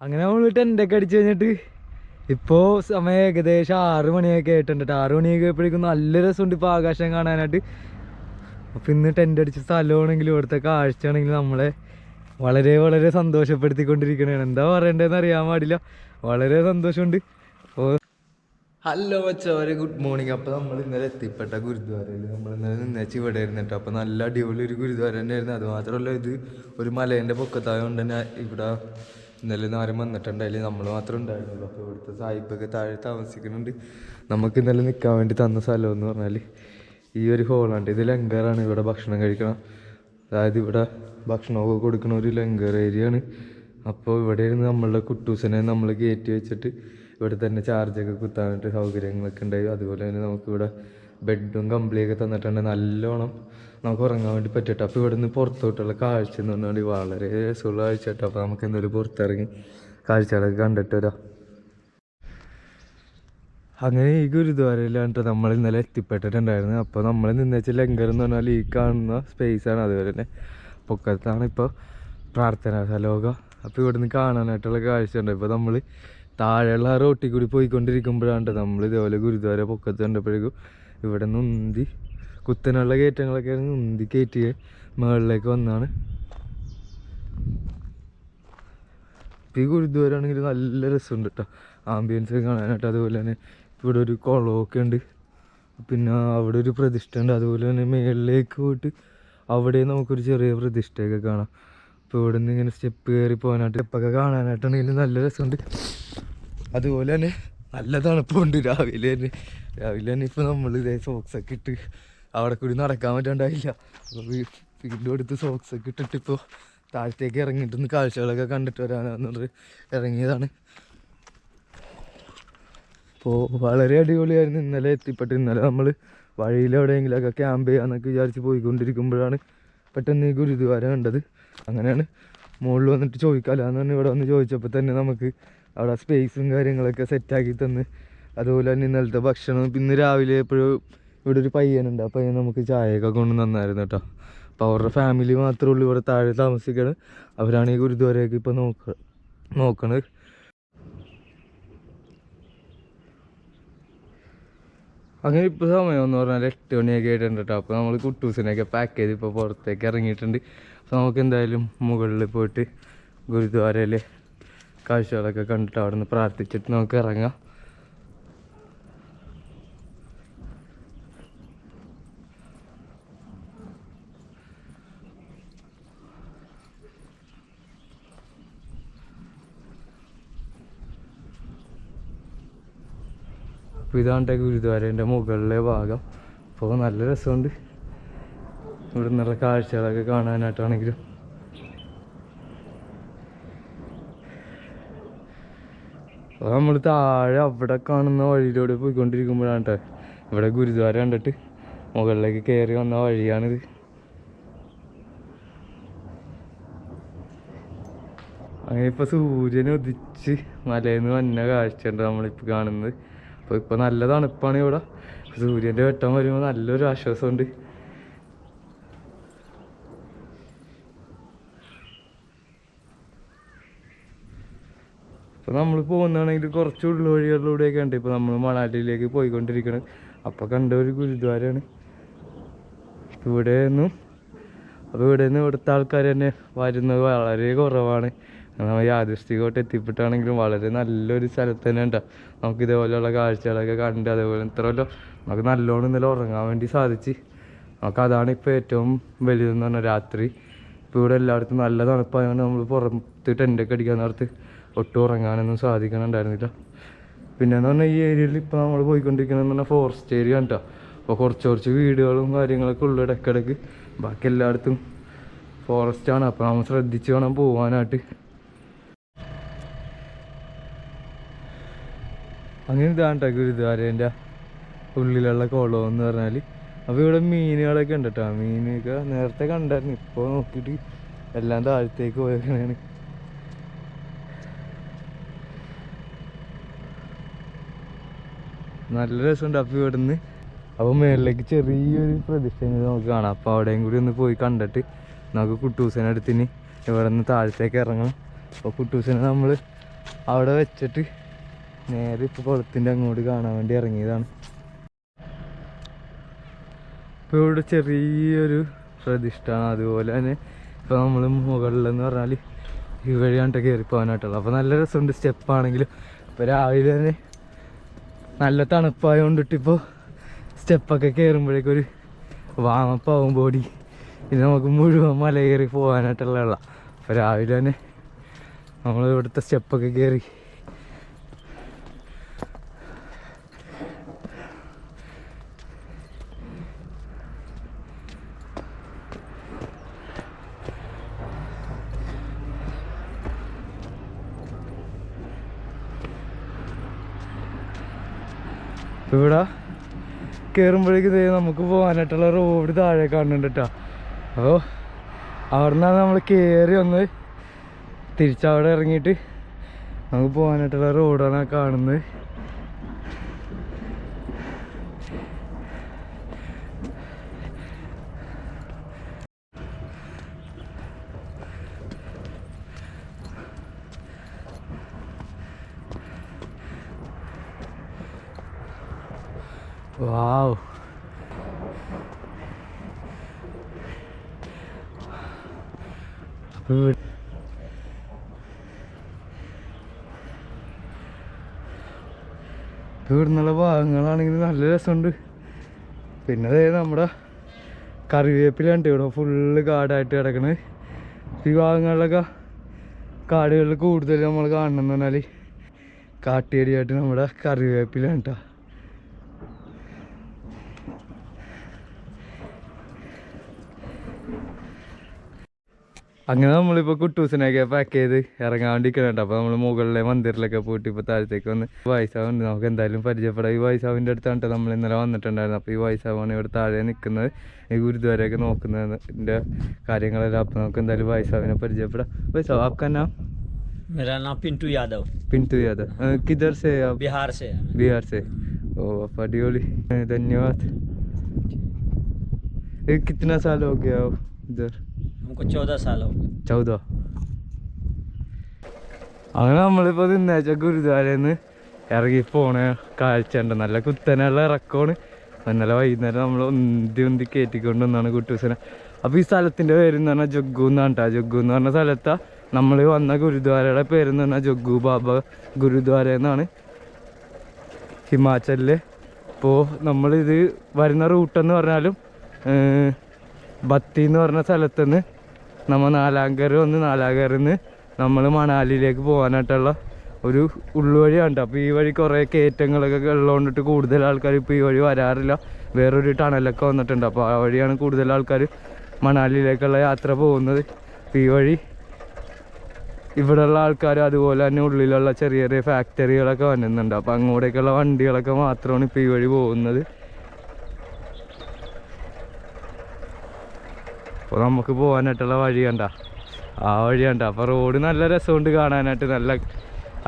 അങ്ങനെ നമ്മൾ ടെന്റൊക്കെ അടിച്ച് കഴിഞ്ഞിട്ട് ഇപ്പോൾ സമയം ഏകദേശം ആറ് മണിയൊക്കെ ആയിട്ടുണ്ട് ട്ടോ. ആറ് മണിയൊക്കെ ആയപ്പോഴേക്കും നല്ല രസമുണ്ട് ഇപ്പോൾ ആകാശം കാണാനായിട്ട്. അപ്പം ഇന്ന് ടെന്റ് അടിച്ച സ്ഥലമാണെങ്കിലും ഇവിടുത്തെ കാഴ്ചയാണെങ്കിലും നമ്മളെ വളരെ വളരെ സന്തോഷപ്പെടുത്തിക്കൊണ്ടിരിക്കണതാണ്. എന്താ പറയണ്ടതെന്ന് അറിയാൻ പാടില്ല. വളരെ സന്തോഷമുണ്ട്. അപ്പോൾ ഹലോ മച്ചവരെ ഗുഡ് മോർണിംഗ് അപ്പോൾ നമ്മൾ ഇന്നലെ എത്തിപ്പെട്ട ഗുരുദ്വാരയിൽ നമ്മൾ ഇന്നലെ നിന്നേച്ച് ഇവിടെ ഇരുന്നിട്ട് അപ്പോൾ നല്ല അടിപൊളി ഒരു ഗുരുദ്വാര തന്നെയായിരുന്നു. അതുമാത്രമല്ല ഇത് ഒരു മലേന്റെ പൊക്കത്തായതുകൊണ്ട് തന്നെ ഇവിടെ ഇന്നലെ ആരും വന്നിട്ടുണ്ടായില്ല. നമ്മൾ മാത്രമേ ഉണ്ടായിരുന്നുള്ളൂ. അപ്പോൾ ഇവിടുത്തെ സാഹിബൊക്കെ താഴെ താമസിക്കുന്നുണ്ട്. നമുക്ക് ഇന്നലെ നിൽക്കാൻ വേണ്ടി തന്ന സ്ഥലം എന്ന് പറഞ്ഞാൽ ഈ ഒരു ഹോളാണ് ഇത് ലങ്കറാണ്. ഇവിടെ ഭക്ഷണം കഴിക്കണം. അതായത് ഇവിടെ ഭക്ഷണമൊക്കെ കൊടുക്കുന്ന ഒരു ലങ്കർ ഏരിയ ആണ്. അപ്പോൾ ഇവിടെ ഇരുന്ന് നമ്മളുടെ കുട്ടൂസിനെ നമ്മൾ കയറ്റി വെച്ചിട്ട് ഇവിടെ തന്നെ ചാർജൊക്കെ കുത്താനായിട്ട് സൗകര്യങ്ങളൊക്കെ ഉണ്ടായി. അതുപോലെ തന്നെ നമുക്കിവിടെ ബെഡും കമ്പിളിയൊക്കെ തന്നിട്ടുണ്ട്. നല്ലോണം നമുക്ക് ഉറങ്ങാൻ വേണ്ടി പറ്റട്ടെ അപ്പോൾ ഇവിടെ നിന്ന് പുറത്തോട്ടുള്ള കാഴ്ച എന്ന് പറഞ്ഞാൽ വളരെ രസമുള്ള കാഴ്ച കേട്ടോ അപ്പോൾ നമുക്ക് എന്തായാലും പുറത്തിറങ്ങി കാഴ്ചകളൊക്കെ കണ്ടിട്ട് വരാം. അങ്ങനെ ഈ ഗുരുദ്വാരയിലാണ് നമ്മൾ ഇന്നലെ എത്തിപ്പെട്ടിട്ടുണ്ടായിരുന്നത്. അപ്പോൾ നമ്മൾ നിന്നേച്ച ലങ്കർ എന്ന് പറഞ്ഞാൽ ഈ കാണുന്ന സ്പേസാണ് അതുപോലെ തന്നെ പൊക്കത്താണ് ഇപ്പോൾ പ്രാർത്ഥന സലോക അപ്പോൾ ഇവിടുന്ന് കാണാനായിട്ടുള്ള കാഴ്ച ഉണ്ട് ഇപ്പോൾ നമ്മൾ താഴെയുള്ള ആ റോട്ടിൽ കൂടി പോയിക്കൊണ്ടിരിക്കുമ്പോഴാണ് നമ്മൾ ഇതേപോലെ ഗുരുദ്വാര പൊക്കത്ത് കണ്ടപ്പോഴേക്കും ഇവിടെ നിന്ന് ഉന്തി കുത്തനുള്ള കയറ്റങ്ങളൊക്കെ ഉന്തി കയറ്റി മുകളിലേക്ക് വന്നാണ്. ഈ ഗുരുദ്വാരാണെങ്കിൽ നല്ല രസമുണ്ട് കേട്ടോ ആംബിയൻസ് കാണാനായിട്ട്. അതുപോലെ തന്നെ ഇവിടെ ഒരു കുളമൊക്കെ ഉണ്ട്. പിന്നെ അവിടെ ഒരു പ്രതിഷ്ഠ ഉണ്ട്. അതുപോലെ തന്നെ മേളിലേക്ക് പോയിട്ട് അവിടെ നമുക്കൊരു ചെറിയ പ്രതിഷ്ഠയൊക്കെ കാണാം. അപ്പോൾ ഇവിടെ നിന്ന് ഇങ്ങനെ സ്റ്റെപ്പ് കയറി പോകാനായിട്ട് സ്റ്റെപ്പൊക്കെ കാണാനായിട്ടാണെങ്കിൽ നല്ല രസമുണ്ട്. അതുപോലെ തന്നെ നല്ല തണുപ്പുണ്ട് രാവിലെ തന്നെ. രാവിലെ തന്നെ ഇപ്പോൾ നമ്മൾ ഇതേ സോക്സൊക്കെ ഇട്ട് അവിടെ കൂടി നടക്കാൻ പറ്റാണ്ടായില്ല. അപ്പോൾ അടുത്ത് എടുത്ത് സോക്സൊക്കെ ഇട്ടിട്ട് ഇപ്പോൾ താഴത്തേക്ക് ഇറങ്ങിയിട്ട് ഒന്ന് കാഴ്ചകളൊക്കെ കണ്ടിട്ട് വരാനെന്നുള്ളത് ഇറങ്ങിയതാണ്. അപ്പോൾ വളരെ അടിപൊളിയായിരുന്നു. ഇന്നലെ എത്തിപ്പെട്ട് ഇന്നലെ നമ്മൾ വഴിയിലെവിടെയെങ്കിലൊക്കെ ക്യാമ്പ് ചെയ്യാന്നൊക്കെ വിചാരിച്ച് പോയിക്കൊണ്ടിരിക്കുമ്പോഴാണ് പെട്ടെന്ന് ഈ ഗുരുദ്വാര കണ്ടത്. അങ്ങനെയാണ് മുകളിൽ വന്നിട്ട് ചോദിക്കാമല്ലാന്ന് പറഞ്ഞ് ഇവിടെ വന്ന് ചോദിച്ചപ്പോൾ തന്നെ നമുക്ക് അവിടെ സ്പേസും കാര്യങ്ങളൊക്കെ സെറ്റാക്കി തന്ന്. അതുപോലെ തന്നെ ഇന്നലത്തെ ഭക്ഷണം ഇന്ന് രാവിലെ എപ്പോഴും ഇവിടെ ഒരു പയ്യനുണ്ട്. ആ പയ്യൻ നമുക്ക് ചായയൊക്കെ കൊണ്ട് നന്നായിരുന്നു കേട്ടോ. അപ്പോൾ അവരുടെ ഫാമിലി മാത്രമേ ഉള്ളൂ. ഇവിടെ താഴെ താമസിക്കണം. അവരാണ് ഈ ഗുരുദ്വാരയൊക്കെ ഇപ്പോൾ നോക്ക നോക്കണത് അങ്ങനെ ഇപ്പോൾ സമയം എന്ന് പറഞ്ഞാൽ എട്ട് മണിയൊക്കെ ആയിട്ടുണ്ട് കേട്ടോ. അപ്പോൾ നമ്മൾ കുട്ടൂസിനെയൊക്കെ പാക്ക് ചെയ്ത് ഇപ്പോൾ പുറത്തേക്ക് ഇറങ്ങിയിട്ടുണ്ട്. അപ്പോൾ നമുക്ക് എന്തായാലും മുകളിൽ പോയിട്ട് ഗുരുദ്വാരയിലെ കാഴ്ചകളൊക്കെ കണ്ടിട്ട് അവിടെ നിന്ന് പ്രാർത്ഥിച്ചിട്ട് നമുക്ക് ഇറങ്ങാം. അപ്പോൾ ഇതാണ് ഗുരുദ്വാരേന്റെ മുകളിലെ ഭാഗം. അപ്പോൾ നല്ല രസമുണ്ട്. ഇവിടെ നിന്നുള്ള കാഴ്ചകളൊക്കെ കാണാനായിട്ടാണെങ്കിലും. അപ്പോൾ നമ്മൾ താഴെ അവിടെ കാണുന്ന വഴിയിലൂടെ പോയിക്കൊണ്ടിരിക്കുമ്പോഴാണ് കേട്ടോ ഇവിടെ ഗുരുദ്വാര കണ്ടിട്ട് മുകളിലേക്ക് കയറി വന്ന വഴിയാണിത്. അങ്ങനെ ഇപ്പോൾ സൂര്യൻ ഉദിച്ച് മലയിൽ നിന്ന് വന്ന കാഴ്ചയുണ്ട് നമ്മളിപ്പോൾ കാണുന്നത്. അപ്പോൾ ഇപ്പോൾ നല്ല തണുപ്പാണ് ഇവിടെ. സൂര്യന്റെ വെട്ടം വരുമ്പോൾ നല്ലൊരു ആശ്വാസമുണ്ട്. ഇപ്പോൾ നമ്മൾ പോകുന്നതാണെങ്കിൽ കുറച്ച് ഉള്ളുവഴികളിലൂടെയൊക്കെ ഉണ്ട്. ഇപ്പോൾ നമ്മൾ മണാലിയിലേക്ക് പോയിക്കൊണ്ടിരിക്കണം. അപ്പോൾ കണ്ട ഒരു ഗുരുദ്വാരമാണ് ഇവിടെ നിന്നും അപ്പോൾ ഇവിടെ നിന്ന് ഇവിടുത്തെ ആൾക്കാർ തന്നെ വരുന്നത് വളരെ കുറവാണ്. നമ്മൾ യാദൃഷ്ടികമായിട്ട് എത്തിപ്പെട്ടാണെങ്കിലും വളരെ നല്ലൊരു സ്ഥലത്ത് തന്നെ ഉണ്ടാവും നമുക്ക് ഇതേപോലെയുള്ള കാഴ്ചകളൊക്കെ കണ്ട് അതേപോലെ ഇത്രയല്ലോ. നമുക്ക് നല്ലോണം ഇന്നലെ ഉറങ്ങാൻ വേണ്ടി സാധിച്ച്. നമുക്ക് അതാണ് ഇപ്പോൾ ഏറ്റവും വലുതെന്ന് പറഞ്ഞാൽ രാത്രി. ഇപ്പോൾ ഇവിടെ എല്ലായിടത്തും നല്ല തണുപ്പായതുകൊണ്ട് നമ്മൾ പുറത്ത് ടെന്റൊക്കെ അടിക്കാൻ നേരത്ത് ഒട്ടും ഉറങ്ങാനൊന്നും സാധിക്കണുണ്ടായിരുന്നില്ല. പിന്നെയെന്ന് പറഞ്ഞാൽ ഈ ഏരിയയിൽ ഇപ്പോൾ നമ്മൾ പോയിക്കൊണ്ടിരിക്കുന്നതെന്ന് പറഞ്ഞാൽ ഫോറസ്റ്റ് ഏരിയ കണ്ടോ അപ്പോൾ കുറച്ച് കുറച്ച് വീടുകളും കാര്യങ്ങളൊക്കെ ഉള്ളു ഇടയ്ക്കിടയ്ക്ക്. ബാക്കി എല്ലായിടത്തും ഫോറസ്റ്റ് ആണ്. അപ്പോൾ നമ്മൾ ശ്രദ്ധിച്ച് വേണം പോകാനായിട്ട് അങ്ങനെ ഇതാണ് കേട്ടോ ഗുരുദ്വാരേന്റെ ഉള്ളിലുള്ള കുളം എന്ന് പറഞ്ഞാൽ അപ്പോൾ ഇവിടെ മീനുകളൊക്കെ ഉണ്ട് കേട്ടോ മീനൊക്കെ നേരത്തെ കണ്ടായിരുന്നു. ഇപ്പോൾ നോക്കിയിട്ട് എല്ലാം താഴത്തേക്ക് പോയേക്കണേണ്. നല്ല രസമുണ്ട് അപ്പോൾ ഇവിടുന്ന്. അപ്പോൾ മേളിലേക്ക് ചെറിയൊരു പ്രതിഷ്ഠ നമുക്ക് കാണാം. അപ്പോൾ അവിടെയും കൂടി ഒന്ന് പോയി കണ്ടിട്ട് നമുക്ക് കുട്ടൂസിനെ അടുത്തിന് ഇവിടെ നിന്ന് താഴത്തേക്ക് ഇറങ്ങണം. അപ്പോൾ കുട്ടൂസിനെ നമ്മൾ അവിടെ വെച്ചിട്ട് നേരെ ഇപ്പോൾ കുളത്തിന്റെ അങ്ങോട്ട് കാണാൻ വേണ്ടി ഇറങ്ങിയതാണ്. ഇപ്പോൾ ഇവിടെ ചെറിയൊരു പ്രതിഷ്ഠയാണ് അതുപോലെ തന്നെ ഇപ്പോൾ നമ്മൾ മുകളിലെന്ന് പറഞ്ഞാൽ ഈ വഴിയാണ്ട് കയറി പോകാനായിട്ടുള്ളത്. അപ്പോൾ നല്ല രസമുണ്ട് സ്റ്റെപ്പാണെങ്കിലും ഇപ്പോൾ രാവിലെ തന്നെ നല്ല തണുപ്പായതുകൊണ്ടിട്ട് ഇപ്പോൾ സ്റ്റെപ്പൊക്കെ കയറുമ്പോഴേക്കൊരു വാമപ്പാവും ബോഡി ഇത് നമുക്ക് മുഴുവൻ മല കയറി പോകാനായിട്ടുള്ള വെള്ളം. അപ്പോൾ രാവിലെ തന്നെ നമ്മൾ ഇവിടുത്തെ സ്റ്റെപ്പൊക്കെ കയറി ഇവിടെ കയറുമ്പോഴേക്കും നമുക്ക് പോകാനായിട്ടുള്ള റോഡ് താഴെ കാണുന്നുണ്ട് കേട്ടോ അപ്പോൾ അവിടെ നിന്നാണ് നമ്മൾ കയറി വന്ന് തിരിച്ചവിടെ ഇറങ്ങിയിട്ട് നമുക്ക് പോകാനായിട്ടുള്ള റോഡാണ് കാണുന്നത്. വാവ് അപ്പൊ ഇവിടെ- ഇപ്പൊ ഇവിടുന്നുള്ള ഭാഗങ്ങളാണെങ്കിൽ നല്ല രസമുണ്ട്. പിന്നെ അതായത് നമ്മുടെ കറിവേപ്പിലുണ്ട് ഇവിടെ ഫുള്ള് കാടായിട്ട് കിടക്കണത് ഈ ഭാഗങ്ങളിലൊക്കെ കാടുകളിൽ കൂടുതൽ നമ്മൾ കാണണം കാണണമെന്ന് പറഞ്ഞാൽ കാട്ടിയടിയായിട്ട് നമ്മുടെ കറിവേപ്പിലാണ് അങ്ങനെ നമ്മളിപ്പോൾ കുട്ടൂസിനൊക്കെ പാക്ക് ചെയ്ത് ഇറങ്ങാൻ വേണ്ടിയിരിക്കുന്നുണ്ട് അപ്പോൾ നമ്മൾ മുകളിലെ മന്ദിറിലൊക്കെ പോയിട്ട് ഇപ്പോൾ താഴത്തേക്ക് വന്ന് വൈസാവുണ്ട് നമുക്ക് എന്തായാലും പരിചയപ്പെടാം ഈ വൈസാവിൻ്റെ അടുത്താണ് നമ്മൾ ഇന്നലെ വന്നിട്ടുണ്ടായിരുന്നു അപ്പോൾ ഈ വൈസാവാണ് ഇവിടെ താഴെ നിൽക്കുന്നത് ഈ ഗുരുദ്വാരയൊക്കെ നോക്കുന്നതിൻ്റെ കാര്യങ്ങളെല്ലാം അപ്പോൾ നമുക്ക് എന്തായാലും വൈസാവിനെ പരിചയപ്പെടാം വൈസാവ് आपका नाम मेरा नाम पिंटू यादव पिंटू यादव अ, किधर से आप बिहार से है मैं। बिहार से ओ आप अडियोली अ, धन्यवाद ये कितना साल हो गया हो इधर हमको चौदह साल हो गए ചൗദ അങ്ങനെ നമ്മളിപ്പോൾ തിന്നാച്ച ഗുരുദ്വാരന്ന് ഇറങ്ങി പോണ കാഴ്ച ഉണ്ട് നല്ല കുത്തനുള്ള ഇറക്കമാണ് ഇന്നലെ വൈകുന്നേരം നമ്മൾ ഉന്തി ഉന്തി കയറ്റിക്കൊണ്ട് വന്നാണ് കുട്ടൂസനെ അപ്പോൾ ഈ സ്ഥലത്തിൻ്റെ പേര് എന്ന് പറഞ്ഞാൽ ജഗ്ഗു എന്നാണ് കേട്ടോ ജഗ്ഗു എന്ന് പറഞ്ഞ സ്ഥലത്താ നമ്മൾ വന്ന ഗുരുദ്വാരയുടെ പേര് എന്ന് പറഞ്ഞാൽ ജഗ്ഗു ബാബ ഗുരുദ്വാര എന്നാണ് ഹിമാചലിൽ ഇപ്പോൾ നമ്മളിത് വരുന്ന റൂട്ടെന്ന് പറഞ്ഞാലും ഏർ, ബത്തി എന്ന് പറഞ്ഞ സ്ഥലത്തുനിന്ന് നമ്മൾ നാലാങ്കര വന്ന് നാലാങ്കരയിൽ നിന്ന് നമ്മൾ മണാലിയിലേക്ക് പോകാനായിട്ടുള്ള ഒരു ഉള്ളുവഴിയാണ്. അപ്പോൾ ഈ വഴി കുറേ കയറ്റങ്ങളൊക്കെ ഉള്ളതുകൊണ്ടിട്ട് കൂടുതൽ ആൾക്കാർ ഇപ്പോൾ ഈ വഴി വരാറില്ല. വേറൊരു ടണലൊക്കെ വന്നിട്ടുണ്ട്. അപ്പോൾ ആ വഴിയാണ് കൂടുതൽ ആൾക്കാർ മണാലിയിലേക്കുള്ള യാത്ര പോകുന്നത്. ഈ വഴി ഇവിടെയുള്ള ആൾക്കാർ അതുപോലെ തന്നെ ഉള്ളിലുള്ള ചെറിയ ചെറിയ ഫാക്ടറികളൊക്കെ വന്നിട്ടുണ്ട്. അപ്പോൾ അങ്ങോട്ടേക്കുള്ള വണ്ടികളൊക്കെ മാത്രമാണ് ഇപ്പോൾ ഈ വഴി പോകുന്നത്. അപ്പോൾ നമുക്ക് പോകാനായിട്ടുള്ള വഴി കണ്ട. ആ വഴി കണ്ട. അപ്പോൾ റോഡ് നല്ല രസമുണ്ട് കാണാനായിട്ട്. നല്ല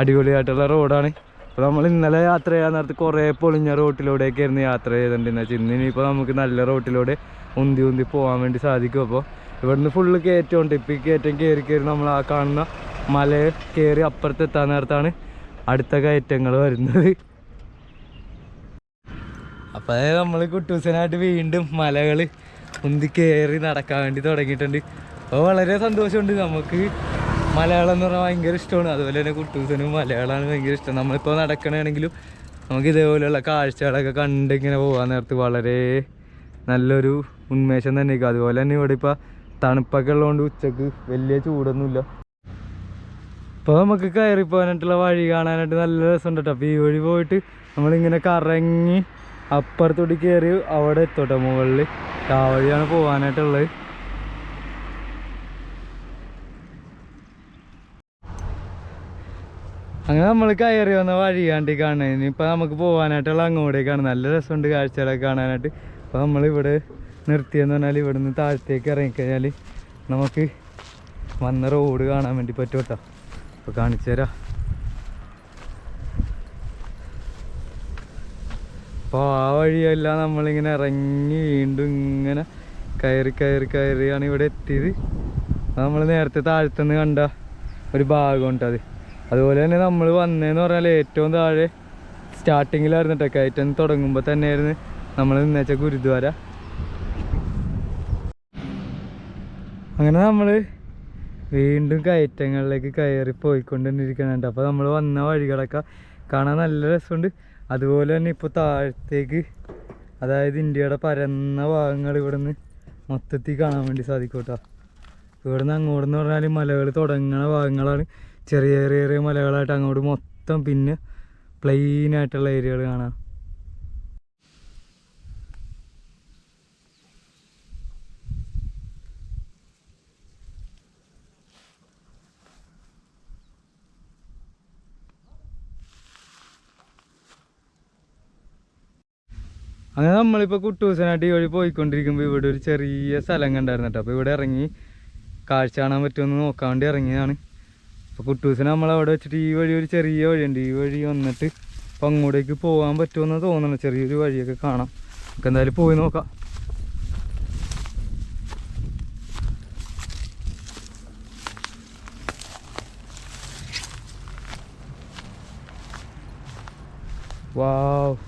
അടിപൊളിയായിട്ടുള്ള റോഡാണ് അപ്പോൾ നമ്മൾ ഇന്നലെ യാത്ര ചെയ്യാൻ നേരത്ത് കുറേ പൊളിഞ്ഞ റോട്ടിലൂടെയൊക്കെ ആയിരുന്നു യാത്ര ചെയ്തിട്ടുണ്ടെന്ന് വെച്ചാൽ ഇന്ന് ഇനിയിപ്പോൾ നമുക്ക് നല്ല റോട്ടിലൂടെ ഉന്തി ഉന്തി പോകാൻ വേണ്ടി സാധിക്കും. അപ്പോൾ ഇവിടുന്ന് ഫുള്ള് കയറ്റമുണ്ട്. ഇപ്പോൾ കയറ്റം കയറി കയറി നമ്മൾ ആ കാണുന്ന മല കയറി അപ്പുറത്തെത്താൻ നേരത്താണ് അടുത്ത കയറ്റങ്ങൾ വരുന്നത്. അപ്പോൾ നമ്മൾ കുട്ടൂസനായിട്ട് വീണ്ടും മലകൾ ഉന്തി കയറി നടക്കാൻ വേണ്ടി തുടങ്ങിയിട്ടുണ്ട്. അപ്പോൾ വളരെ സന്തോഷമുണ്ട്. നമുക്ക് മലയാളം എന്ന് പറഞ്ഞാൽ ഭയങ്കര ഇഷ്ടമാണ്. അതുപോലെ തന്നെ കുട്ടൂസനും മലയാളമാണ് ഭയങ്കര ഇഷ്ടം. നമ്മളിപ്പോൾ നടക്കണമെങ്കിലും നമുക്ക് ഇതേപോലെയുള്ള കാഴ്ചകളൊക്കെ കണ്ട് ഇങ്ങനെ പോകാൻ നേരത്ത് വളരെ നല്ലൊരു ഉന്മേഷം തന്നെ ആയിരിക്കും അതുപോലെ തന്നെ ഇവിടെ ഇപ്പോൾ തണുപ്പൊക്കെ ഉള്ളതുകൊണ്ട് ഉച്ചയ്ക്ക് വലിയ ചൂടൊന്നുമില്ല. ഇപ്പോൾ നമുക്ക് കയറി പോകാനായിട്ടുള്ള വഴി കാണാനായിട്ട് നല്ല രസമുണ്ട് കേട്ടോ. അപ്പോൾ ഈ വഴി പോയിട്ട് നമ്മളിങ്ങനെ കറങ്ങി അപ്പുറത്തോട്ട് കയറി അവിടെ എത്തോട്ടെ മുകളിൽ ആ വഴിയാണ് പോകാനായിട്ടുള്ളത് അങ്ങനെ നമ്മൾ കയറി വന്ന വഴിയാണ്ട് കാണുന്നത്. ഇനിയിപ്പോൾ നമുക്ക് പോകാനായിട്ടുള്ള അങ്ങോട്ടേക്കാണ്. നല്ല രസമുണ്ട് കാഴ്ചകളൊക്കെ കാണാനായിട്ട്. അപ്പോൾ നമ്മളിവിടെ നിർത്തിയെന്ന് പറഞ്ഞാൽ ഇവിടെ നിന്ന് താഴത്തേക്ക് ഇറങ്ങിക്കഴിഞ്ഞാൽ നമുക്ക് വന്ന റോഡ് കാണാൻ വേണ്ടി പറ്റും കേട്ടോ. അപ്പോൾ കാണിച്ചു തരാം അപ്പോൾ ആ വഴിയെല്ലാം നമ്മളിങ്ങനെ ഇറങ്ങി വീണ്ടും ഇങ്ങനെ കയറി കയറി കയറിയാണ് ഇവിടെ എത്തിയത്. നമ്മൾ നേരത്തെ താഴത്തുനിന്ന് കണ്ട ഒരു ഭാഗമുണ്ട് അത്. അതുപോലെ തന്നെ നമ്മൾ വന്നതെന്ന് പറഞ്ഞാൽ ഏറ്റവും താഴെ സ്റ്റാർട്ടിങ്ങിലായിരുന്നു കേട്ടോ കയറ്റം. തുടങ്ങുമ്പോൾ തന്നെയായിരുന്നു നമ്മൾ നിന്നേച്ച ഗുരുദ്വാര. അങ്ങനെ നമ്മൾ വീണ്ടും കയറ്റങ്ങളിലേക്ക് കയറി പോയിക്കൊണ്ടിരിക്കുന്നുണ്ട് അപ്പോൾ നമ്മൾ വന്ന വഴികളൊക്കെ കാണാൻ നല്ല രസമുണ്ട്. അതുപോലെ തന്നെ ഇപ്പോൾ താഴത്തേക്ക് അതായത് ഇന്ത്യയുടെ പരന്ന ഭാഗങ്ങൾ ഇവിടെ നിന്ന് മൊത്തത്തിൽ കാണാൻ വേണ്ടി സാധിക്കും കേട്ടോ ഇവിടെ നിന്ന് അങ്ങോട്ട് എന്ന് പറഞ്ഞാൽ മലകൾ തുടങ്ങുന്ന ഭാഗങ്ങളാണ്. ചെറിയ ചെറിയ ചെറിയ മലകളായിട്ട് അങ്ങോട്ട് മൊത്തം പിന്നെ പ്ലെയിൻ ആയിട്ടുള്ള ഏരിയകൾ കാണാം. അങ്ങനെ നമ്മളിപ്പോൾ കുട്ടൂസനായിട്ട് വഴി പോയിക്കൊണ്ടിരിക്കുമ്പോൾ ഇവിടെ ഒരു ചെറിയ സ്ഥലം കണ്ടായിരുന്നു കേട്ടോ. അപ്പോൾ ഇവിടെ ഇറങ്ങി കാഴ്ച കാണാൻ പറ്റുമെന്ന് നോക്കാൻ വേണ്ടി ഇറങ്ങിയതാണ്. അപ്പോൾ കുട്ടൂസിനെ നമ്മളവിടെ വെച്ചിട്ട് ഈ വഴി ഒരു ചെറിയ വഴിയുണ്ട്. ഈ വഴി വന്നിട്ട് അപ്പോൾ അങ്ങോട്ടേക്ക് പോകാൻ പറ്റുമെന്ന് തോന്നുന്നു. ചെറിയൊരു വഴിയൊക്കെ കാണാം. നമുക്ക് എന്തായാലും പോയി നോക്കാം. വാവ്.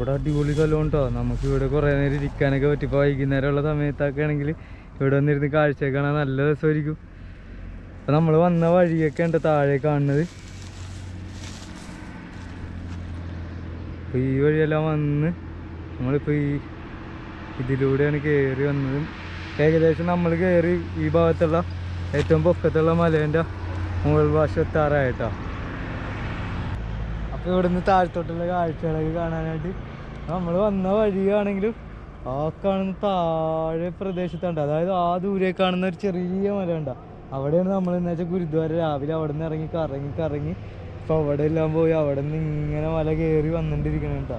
ഇവിടെ അടിപൊളി സ്ഥലം കേട്ടോ നമുക്ക് ഇവിടെ കുറേ നേരം ഇരിക്കാനൊക്കെ പറ്റും. ഇപ്പോൾ വൈകുന്നേരമുള്ള സമയത്തൊക്കെ ആണെങ്കിൽ ഇവിടെ വന്നിരുന്ന് കാഴ്ച കാണാൻ നല്ല രസമായിരിക്കും. അപ്പം നമ്മൾ വന്ന വഴിയൊക്കെ ഉണ്ട് താഴെ കാണുന്നത്. അപ്പോൾ ഈ വഴിയെല്ലാം വന്ന് നമ്മളിപ്പോൾ ഈ ഇതിലൂടെയാണ് കയറി വന്നത്. ഏകദേശം നമ്മൾ കയറി ഈ ഭാഗത്തുള്ള ഏറ്റവും പൊക്കത്തുള്ള മലേന്റെ മുകൾ ഭാഷ എത്താറായിട്ടോ അപ്പോൾ ഇവിടുന്ന് താഴത്തോട്ടുള്ള കാഴ്ചകളൊക്കെ കാണാനായിട്ട് നമ്മൾ വന്ന വഴിയാണെങ്കിലും ആ കാണുന്ന താഴെ പ്രദേശത്തുണ്ട്. അതായത് ആ ദൂരെ കാണുന്ന ഒരു ചെറിയ മല ഉണ്ട അവിടെയാണ് നമ്മൾ എന്ന് വെച്ചാൽ ഗുരുദ്വാര. രാവിലെ അവിടെ നിന്ന് ഇറങ്ങി കറങ്ങി കറങ്ങി ഇപ്പൊ അവിടെ എല്ലാം പോയി അവിടെ നിന്ന് ഇങ്ങനെ മല കയറി വന്നിട്ടിരിക്കണം കേട്ടോ.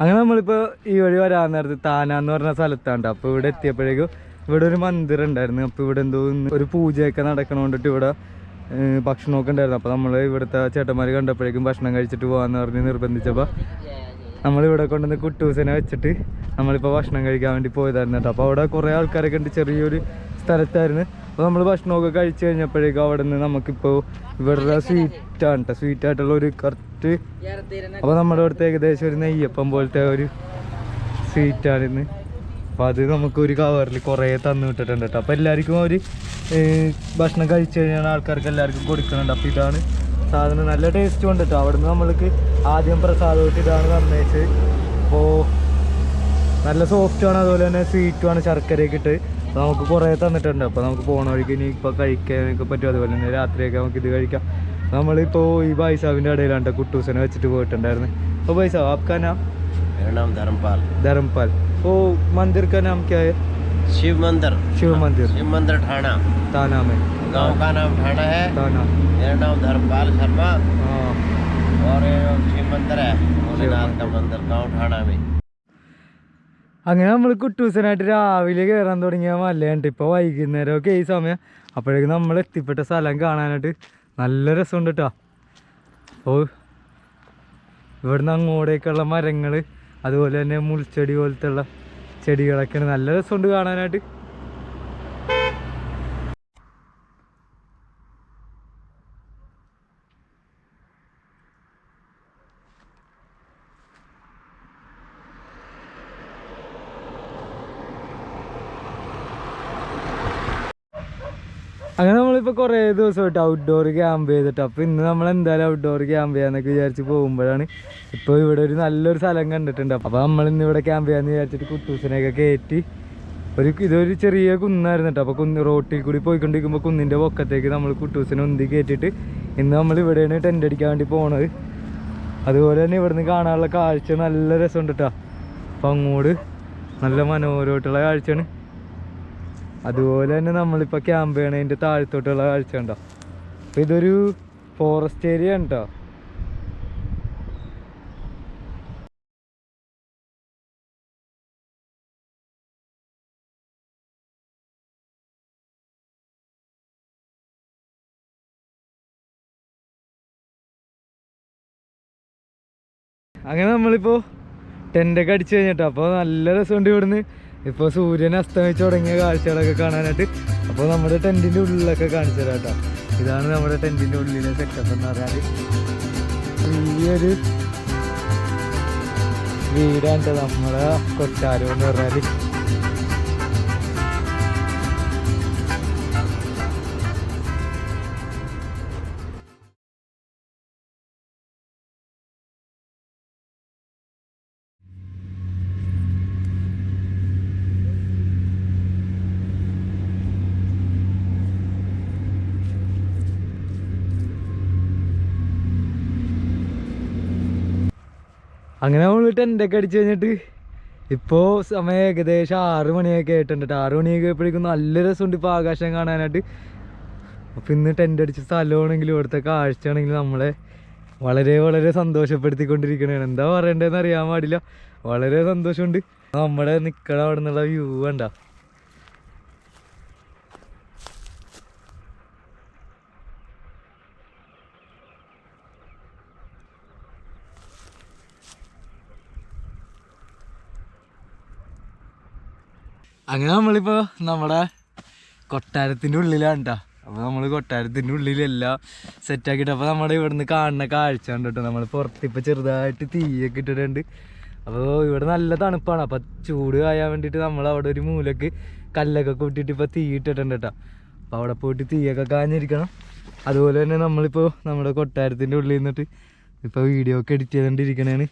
അങ്ങനെ നമ്മളിപ്പോൾ ഈ വഴി വരാൻ നേരത്ത് താനാന്ന് പറഞ്ഞ സ്ഥലത്താണ്ട്. അപ്പോൾ ഇവിടെ എത്തിയപ്പോഴേക്കും ഇവിടെ ഒരു മന്ദിരം ഉണ്ടായിരുന്നു അപ്പോൾ ഇവിടെ എന്തോ ഒരു പൂജയൊക്കെ നടക്കണോണ്ടിട്ട് ഇവിടെ ഭക്ഷണമൊക്കെ ഉണ്ടായിരുന്നു. അപ്പോൾ നമ്മൾ ഇവിടുത്തെ ചേട്ടന്മാർ കണ്ടപ്പോഴേക്കും ഭക്ഷണം കഴിച്ചിട്ട് പോകാമെന്ന് പറഞ്ഞ് നിർബന്ധിച്ചപ്പോൾ നമ്മളിവിടെ കൊണ്ടുവന്ന് കുട്ടൂസിനെ വെച്ചിട്ട് നമ്മളിപ്പോൾ ഭക്ഷണം കഴിക്കാൻ വേണ്ടി പോയതായിരുന്നു കേട്ടോ. അപ്പോൾ അവിടെ കുറേ ആൾക്കാരൊക്കെ ഉണ്ട് ചെറിയൊരു സ്ഥലത്തായിരുന്നു. അപ്പോൾ നമ്മൾ ഭക്ഷണമൊക്കെ കഴിച്ചു കഴിഞ്ഞപ്പോഴേക്കും അവിടെ നിന്ന് നമുക്കിപ്പോൾ ഇവരുടെ സ്വീറ്റാണ് കേട്ടോ. സ്വീറ്റായിട്ടുള്ള ഒരു കറക്റ്റ് അപ്പോൾ നമ്മുടെ അടുത്ത് ഏകദേശം ഒരു നെയ്യപ്പം പോലത്തെ ഒരു സ്വീറ്റാണിന്ന്. അപ്പോൾ അത് നമുക്ക് ഒരു കവറിൽ കുറേ തന്നു വിട്ടിട്ടുണ്ട് കേട്ടോ. അപ്പോൾ എല്ലാവർക്കും ഒരു ഭക്ഷണം കഴിച്ചു കഴിഞ്ഞാൽ ആൾക്കാർക്ക് എല്ലാവർക്കും കൊടുക്കുന്നുണ്ട്. അപ്പോൾ ഇതാണ് സാധനം. നല്ല ടേസ്റ്റ് ഉണ്ട് കേട്ടോ അവിടെ നിന്ന് നമ്മൾക്ക് ആദ്യം പ്രസാദമായിട്ട് ഇതാണ് തന്നേച്ച്. അപ്പോൾ നല്ല സോഫ്റ്റുമാണ് അതുപോലെ തന്നെ സ്വീറ്റുമാണ് ശർക്കരയൊക്കെ ഇട്ട് നമുക്ക് കുറേ തന്നിട്ടുണ്ട്. അപ്പോൾ നമുക്ക് പോകുന്ന വഴിക്ക് ഇനി ഇപ്പോൾ കഴിക്കാനൊക്കെ പറ്റും. അതുപോലെ തന്നെ രാത്രിയൊക്കെ നമുക്ക് ഇത് കഴിക്കാം. നമ്മളിപ്പോൾ ഈ ബൈസാബിന്റെ ഇടയിലാണ് കുട്ടൂസനെ വെച്ചിട്ട് പോയിട്ടുണ്ടായിരുന്നു. അപ്പോൾ ബൈസാബ് ആപ്കാനാ ധർമ്മപാൽ. ധർമ്പാൽ ഓ മന്ദിർ കാ शिव मंदिर शिव मंदिर शिव मंदिर ठाणा ताना में गांव का नाम ठाणा है ताना मेरा नाम धर्मपाल शर्मा हाँ और ये शिव मंदिर है भोलेनाथ का मंदिर गांव ठाणा में അങ്ങനെ നമ്മൾ കുട്ടൂസനായിട്ട് രാവിലെ കയറാൻ തുടങ്ങിയ മലയുണ്ട് ഇപ്പോൾ വൈകുന്നേരമൊക്കെ ഈ സമയം അപ്പോഴേക്കും നമ്മൾ എത്തിപ്പെട്ട സ്ഥലം കാണാനായിട്ട് നല്ല രസമുണ്ട് കേട്ടോ അപ്പോൾ ഇവിടുന്ന് അങ്ങോട്ടേക്കുള്ള മരങ്ങൾ അതുപോലെ തന്നെ മുൾച്ചെടി പോലത്തെ ഉള്ള ചെടികളൊക്കെയാണ് നല്ല രസമുണ്ട് കാണാനായിട്ട് അങ്ങനെ നമ്മളിപ്പോൾ കുറേ ദിവസമായിട്ട് ഔട്ട്ഡോർ ക്യാമ്പ് ചെയ്തിട്ട്. അപ്പോൾ ഇന്ന് നമ്മൾ എന്തായാലും ഔട്ട്ഡോർ ക്യാമ്പ് ചെയ്യാന്നൊക്കെ വിചാരിച്ച് പോകുമ്പോഴാണ് ഇപ്പോൾ ഇവിടെ ഒരു നല്ലൊരു സ്ഥലം കണ്ടിട്ടുണ്ട്. അപ്പോൾ നമ്മൾ ഇന്ന് ഇവിടെ ക്യാമ്പ് ചെയ്യാന്ന് വിചാരിച്ചിട്ട് കുട്ടൂസിനെയൊക്കെ കയറ്റി ഒരു ഇതൊരു ചെറിയ കുന്നായിരുന്നു കേട്ടോ അപ്പോൾ കുന്ന് റോട്ടിൽ കൂടി പോയിക്കൊണ്ടിരിക്കുമ്പോൾ കുന്നിന്റെ പൊക്കത്തേക്ക് നമ്മൾ കുട്ടൂസിനെ ഉന്തി കയറ്റിയിട്ട് ഇന്ന് നമ്മൾ ഇവിടെയാണ് ടെന്റ് അടിക്കാൻ വേണ്ടി പോണത്. അതുപോലെ തന്നെ ഇവിടുന്ന് കാണാനുള്ള കാഴ്ച നല്ല രസമുണ്ട് കേട്ടോ അപ്പോൾ അങ്ങോട്ട് നല്ല മനോഹരമായിട്ടുള്ള കാഴ്ചയാണ്. അതുപോലെ തന്നെ നമ്മളിപ്പോൾ ക്യാമ്പ് ചെയ്യണതിന്റെ താഴത്തോട്ടുള്ള കാഴ്ച ഉണ്ടോ അപ്പോൾ ഇതൊരു ഫോറസ്റ്റ് ഏരിയ ഉണ്ടോ അങ്ങനെ നമ്മളിപ്പോൾ ടെന്റൊക്കെ അടിച്ച് കഴിഞ്ഞിട്ടോ? അപ്പോൾ നല്ല രസമുണ്ട് ഇവിടുന്ന്. ഇപ്പോൾ സൂര്യൻ അസ്തമിച്ചു തുടങ്ങിയ കാഴ്ചകളൊക്കെ കാണാനായിട്ട് അപ്പോൾ നമ്മുടെ ടെന്റിന്റെ ഉള്ളിലൊക്കെ കാണിച്ചു തരാം കേട്ടോ ഇതാണ് നമ്മുടെ ടെന്റിന്റെ ഉള്ളിലെ സെറ്റപ്പ് എന്ന് പറയാൻ ഒരു വീടാണ് ട്ടോ. നമ്മളെ കൊട്ടാരം എന്ന് പറഞ്ഞാൽ അങ്ങനെ നമ്മൾ ടെന്റൊക്കെ അടിച്ച് കഴിഞ്ഞിട്ട് ഇപ്പോൾ സമയം ഏകദേശം ആറ് മണിയൊക്കെ ആയിട്ടുണ്ട് ആറു മണിയൊക്കെ ആയപ്പോഴേക്കും നല്ല രസമുണ്ട് ഇപ്പോൾ ആകാശം കാണാനായിട്ട്. അപ്പം ഇന്ന് ടെന്റ് അടിച്ച സ്ഥലമാണെങ്കിലും ഇവിടുത്തെ കാഴ്ചയാണെങ്കിലും നമ്മളെ വളരെ വളരെ സന്തോഷപ്പെടുത്തിക്കൊണ്ടിരിക്കണതാണ്. എന്താ പറയണ്ടതെന്ന് അറിയാൻ പാടില്ല. വളരെ സന്തോഷമുണ്ട്. നമ്മുടെ നിൽക്കണ അവിടെ നിന്നുള്ള വ്യൂ വേണ്ട അങ്ങനെ നമ്മളിപ്പോ നമ്മുടെ കൊട്ടാരത്തിന്റെ ഉള്ളിലാണ് കേട്ടോ അപ്പോൾ നമ്മൾ കൊട്ടാരത്തിന്റെ ഉള്ളിലെല്ലാം സെറ്റാക്കിയിട്ട് അപ്പോൾ നമ്മുടെ ഇവിടുന്ന് കാണുന്ന കാഴ്ച ഉണ്ട് കേട്ടോ നമ്മൾ പുറത്തിപ്പോ ചെറുതായിട്ട് തീയൊക്കെ ഇട്ടിട്ടുണ്ട്. അപ്പോൾ ഇവിടെ നല്ല തണുപ്പാണ്. അപ്പോൾ ചൂട് കായാൻ വേണ്ടിയിട്ട് നമ്മൾ അവിടെ ഒരു മൂലക്ക് കല്ലൊക്കെ കൂട്ടിയിട്ട് ഇപ്പോൾ തീ ഇട്ടിട്ടുണ്ട് കേട്ടോ അപ്പോൾ അവിടെ പോയിട്ട് തീയൊക്കെ കാഞ്ഞിരിക്കണം. അതുപോലെ തന്നെ നമ്മളിപ്പോ നമ്മുടെ കൊട്ടാരത്തിന്റെ ഉള്ളിൽ നിന്നിട്ട് ഇപ്പോൾ വീഡിയോ ഒക്കെ എഡിറ്റ് ചെയ്തുകൊണ്ടിരിക്കണേണ്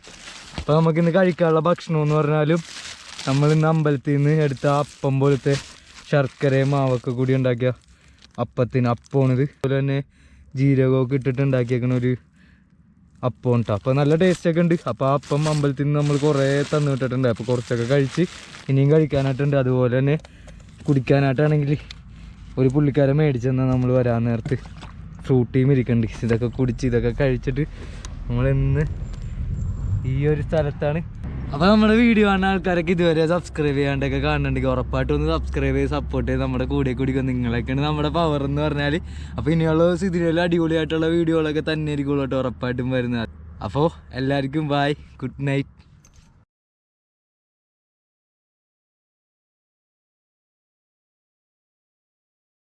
അപ്പോൾ നമുക്കിന്ന് കഴിക്കാനുള്ള ഭക്ഷണം എന്ന് പറഞ്ഞാലും നമ്മൾ ഇന്ന് അമ്പലത്തിൽ നിന്ന് എടുത്ത അപ്പം പോലത്തെ ശർക്കരയും മാവൊക്കെ കൂടി ഉണ്ടാക്കിയ അപ്പത്തിന് അപ്പമാണിത്. അതുപോലെ തന്നെ ജീരകമൊക്കെ ഇട്ടിട്ട് ഉണ്ടാക്കിയേക്കണ ഒരു അപ്പം കേട്ടോ അപ്പോൾ നല്ല ടേസ്റ്റ് ഒക്കെ ഉണ്ട്. അപ്പോൾ ആ അപ്പം അമ്പലത്തിൽ നിന്ന് നമ്മൾ കുറേ തന്നു വിട്ടിട്ടുണ്ട്. അപ്പോൾ കുറച്ചൊക്കെ കഴിച്ച് ഇനിയും കഴിക്കാനായിട്ടുണ്ട്. അതുപോലെ തന്നെ കുടിക്കാനായിട്ടാണെങ്കിൽ ഒരു പുള്ളിക്കാരൻ മേടിച്ചെന്നാൽ നമ്മൾ വരാൻ നേരത്ത്. ഫ്രൂട്ടിയും ഇരിക്കുന്നുണ്ട് ഇതൊക്കെ കുടിച്ച് ഇതൊക്കെ കഴിച്ചിട്ട് നമ്മൾ ഇന്ന് ഈ ഒരു സ്ഥലത്താണ് അപ്പോൾ നമ്മുടെ വീഡിയോ കാണുന്ന ആൾക്കാരൊക്കെ ഇതുവരെ സബ്സ്ക്രൈബ് ചെയ്യാണ്ടൊക്കെ കാണുന്നുണ്ടെങ്കിൽ ഉറപ്പായിട്ടും ഒന്ന് സബ്സ്ക്രൈബ് ചെയ്ത് സപ്പോർട്ട് ചെയ്ത് നമ്മുടെ കൂടെ കുടിക്കും നിങ്ങളൊക്കെയാണ് നമ്മുടെ പവർ എന്ന് പറഞ്ഞാൽ അപ്പോൾ ഇനിയുള്ള ഇതിലുള്ള അടിപൊളിയായിട്ടുള്ള വീഡിയോകളൊക്കെ തന്നെ ആയിരിക്കും കേട്ടോ ഉറപ്പായിട്ടും വരുന്നത്. അപ്പോൾ എല്ലാവർക്കും ബായ് ഗുഡ് നൈറ്റ്